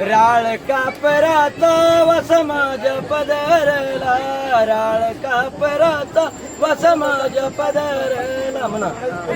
राळ कापरात समाज पदरला राळ कापरात समाज पदरला म्हणा.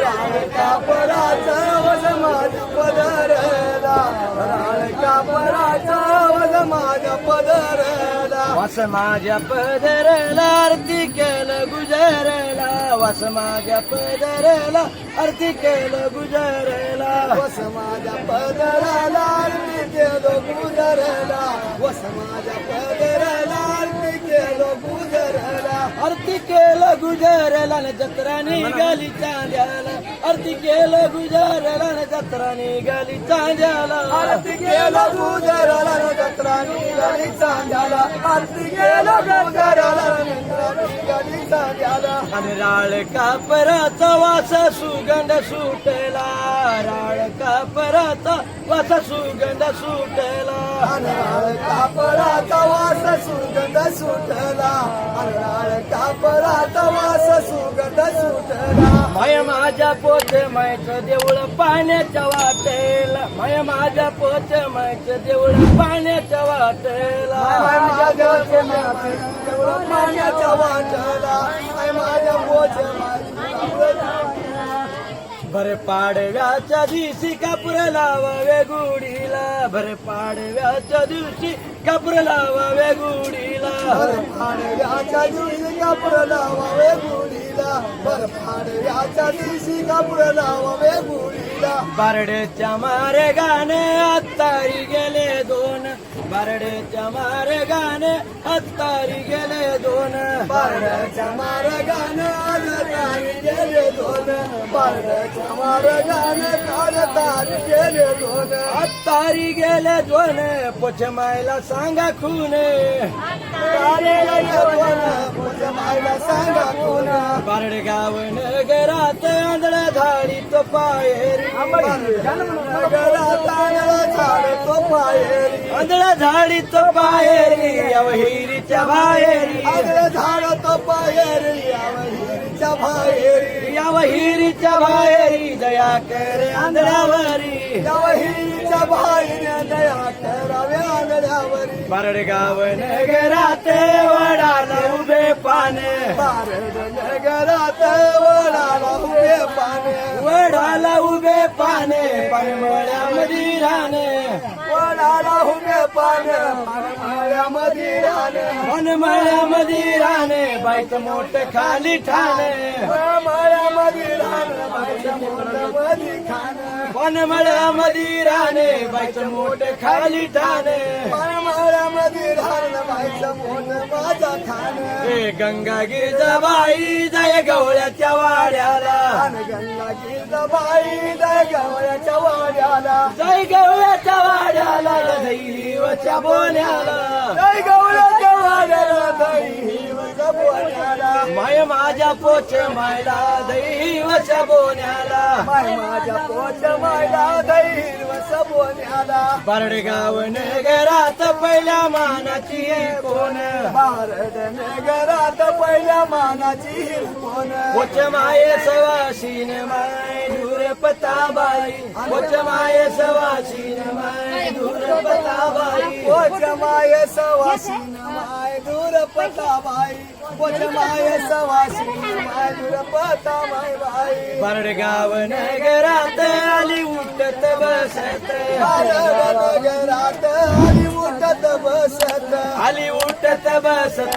राळ कापराचा वसमाज पदरला राळ कापराचा वसमाज पदरला. वसमाज पदरला आरती केलं गुजरला वस माझ्या पदरला आरती केलं गुजरला. वसमाज पदरला आरती केलं गुजरला. वसमाज पदरला आरती केलं गुजरेला. आरती केलं गुजरेला न जत्रा निघाली चांद्याला. आरती केलं गुजरेला न जत्रा निघाली चांद्याला. आरती केलं गुजरला निघाली चांद्याला आरती निघाली चांद्याला राळ कापराचा वास सुगंध सुटला? राळ कापराचा वास सुगंध सुटला? राळ कापराचा वास सुगंध सुटला? राळ कापराचा वास माय माझ्या पोच मायचं देऊळ पाण्याच्या वाटेला. माय माझ्या पोच मायचं देऊळ पाण्याच्या वाटेला. माझ्या देऊळ पाण्याच्या वाटेला. माझ्या पोच भर पाडव्याच्या दिवशी कापूर लावावे गुढीला. भर पाडव्याच्या दिवशी कापूर लावावे गुढीला. भर पाडव्याच्या दिवशी कापूर लावावे गुढीला. भर पाडव्याच्या दिवशी कापूर लावावे गुढीला बारडेच्या मारे गाणे आत्तारी गेले दोन. बारडेच्या मारे गाणे आत्तारी गेले दोन. बारड्याच्या मारे गाणे आत्तारी गेले दोन. बारड्याच्या मारे गाणे तारी गेले दोन. तारी गेले दोन. पोचमायला सांगा खून. पोचमायला सांगा खून. बारडे गाव नगरात आंधळा झाडी तो झाड तो पायरी. आंधळा झाडी तो बाहेरी आंधळा झाड तो पायरी अवहिरीच्या बाहेरी बाहेरी दया करे आंधळ्यावरी. अवहिरीच्या बाहेरी दया कराव्या आंधळ्यावरी बारडगाव नगरात वडाला उभे पाने. बारड नगरात वडाला उभे पाने. वडाला उभे पाने. पानमळ्यामध्ये राहणे वडाला उभे पाने. पानमळ्यामध्ये राहणे पानमळ्यामध्ये राहणे बाईच मोठ खाली ठाणे. मोठमध्ये खाणे पानमळ्यामध्ये राहणे बाईच मोठ खाली ठाणे. पानमळ्यामध्ये राहणे बाईच मोठ माझा खाणे गंगा गिरजाबाई जाय गवळ्याच्या वाड्याला. गंगा गिरजाबाई जाय गवळ्याच्या वाड्याला. जय गवळ्याच्या वाड्याला दैवच्या बोल्याला माझ्या पोच मायला दैवच्या बोन्याला माय माझ्या पोच मायला दैवच्या बोन्याला बारडगाव नगरात पहिल्या मानाची कोण? बारड नगरात पहिल्या मानाची कोण? पोच माये सवाशीन माय धुर पताबाई पोच माये सवाशीन माय धुर पताबाई पोच माये सवाशीन माय धुर पताबाई पोच माये सवाशीन माय धुर पताबाई बाई. बरडगाव नगरात आली उठत बसत. नगरात आली उठत बसत. आली उठत बसत.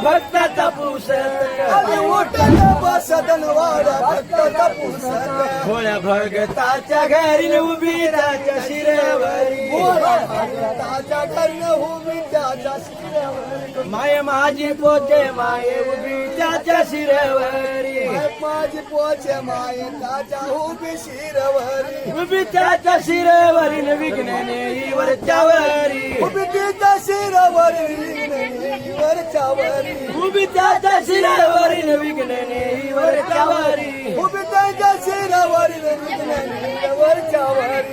भक्ताचा पुसत आली उठत बसत वाडा भक्ताचा पुसत भोळ्या भगताच्या घरी उभी त्याच्या शिरेवरी भगताच्या घरी उभी त्याच्या शिरेवरी माय माझी पोचे माये उभी त्याच्या शिरेवरी माझी पोचे माये त्याच्या उभी शिरवरी उभी त्याच्या शिरेवरी विघ्नने वरच्यावरी उभी त्याच्या शिरवरी वरच्यावरी उभी त्याच्या शिरावरी विघ्नने वरच्यावरी उभी त्याच्या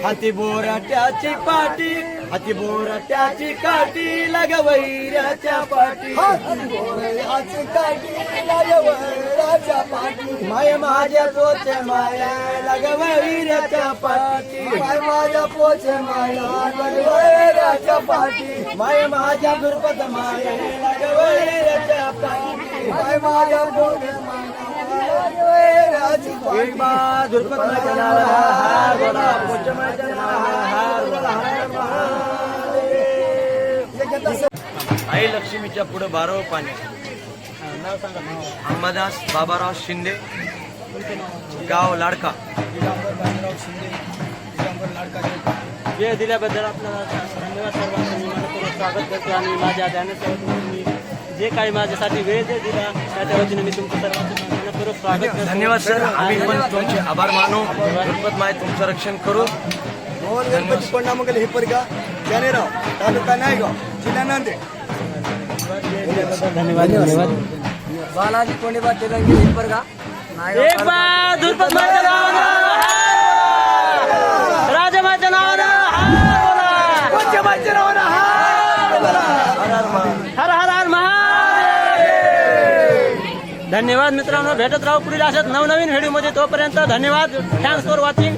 हाती बोराट्याची पाटी हाती बोराट्याची काठी लगवैऱ्याच्या पाठी हाती बोराट्याची काठी लगवैऱ्या वैराच्या पाठी माय माझ्या पोचे माया लगवैराच्या पाठी माय माझ्या पोचे माया लगवैराच्या पाठी माय माझ्या गुरुपत माया लगवैराच्या पाठी माय माझ्या पोचे माया दुर्पत हार बोला हार बोला आई लक्ष्मीच्या पुढे बारावं पाणी. अंबादास बाबाराव शिंदे. गाव लाडका. वेळ दिल्याबद्दल आपल्याला धन्यवाद सर्वांचं. मी मनपूर्वक स्वागत करतो आणि माझ्या ध्यानासोबत मी जे काही माझ्यासाठी वेळ जे दिला त्याच्या वतीने मी तुमचं सर्वांचं धन्यवाद सर. आम्ही पण तुमचे आभार मानू. गणपत माय तुमचं रक्षण करू. मोहन गणपती कोंडा मंगल हिपरगा जानेराव तालुका नायगाव जिल्हा नांदेड. धन्यवाद धन्यवाद. बालाजी कोंडेबा तेलंगी माझ्या नावानं राजा माझ्या नावानं हर हर धन्यवाद मित्रांनो. भेटत राहू पुढील अशाच नवनवीन व्हिडिओमध्ये. तोपर्यंत धन्यवाद. Thanks for watching